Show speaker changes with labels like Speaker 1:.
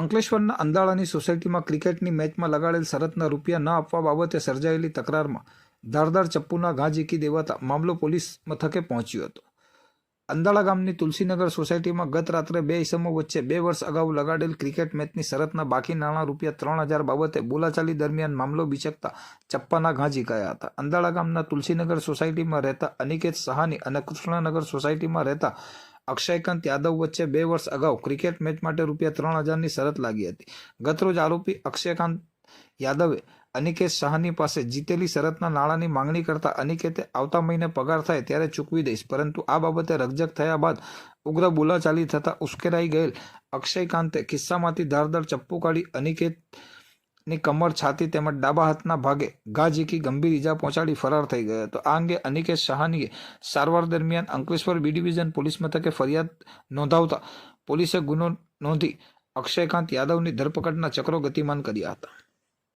Speaker 1: અંકલેશ્વરના અંદાળાની સોસાયટીમાં ક્રિકેટની મેચમાં લગાડેલ શરતના રૂપિયા ન આપવા બાબતે સર્જાયેલી તકરારમાં ધારદાર ચપ્પુના ઘા ઝીકી દેવાતા મામલો પોલીસ મથકે પહોંચ્યો હતો. અંદાળા ગામની તુલસીનગર સોસાયટીમાં ગત રાત્રે બે ઇસમો વચ્ચે બે વર્ષ અગાઉ લગાડેલ ક્રિકેટ મેચની શરતના બાકી નાણાં રૂપિયા ત્રણ હજાર બાબતે બોલાચાલી દરમિયાન મામલો બિચકતા ચપ્પાના ઘાંજી ગયા હતા. અંદાળા ગામના તુલસીનગર સોસાયટીમાં રહેતા અનિકેત સહાની અને કૃષ્ણનગર સોસાયટીમાં રહેતા અક્ષયકાંત યાદવ વચ્ચે બે વર્ષ અગાઉ ક્રિકેટ મેચ માટે રૂપિયા ત્રણ હજારની શરત લાગી હતી. ગતરોજ આરોપી અક્ષયકાંત યાદવે અનિકેત શાહની પાસે જીતેલી શરતના નાણાંની માંગણી કરતા અનિકેતે આવતા મહિને પગાર થાય ત્યારે ચૂકવી દઈશ, પરંતુ આ બાબતે રકજક થયા બાદ ઉગ્ર બોલાચાલી થતાં ઉશ્કેરાઈ ગયેલ અક્ષયકાંતે ખિસ્સામાંથી ધારદાર ચપ્પુ કાઢી અનિકેતની કમર છાતી તેમજ ડાબા હાથના ભાગે ઘા ઝીકી ગંભીર ઈજા પહોંચાડી ફરાર થઈ ગયો હતો. આ અંગે અનિકેત શાહાનીએ સારવાર દરમિયાન અંકલેશ્વર બી ડિવિઝન પોલીસ મથકે ફરિયાદ નોંધાવતા પોલીસે ગુનો નોંધી અક્ષયકાંત યાદવની ધરપકડના ચક્રો ગતિમાન કર્યા હતા.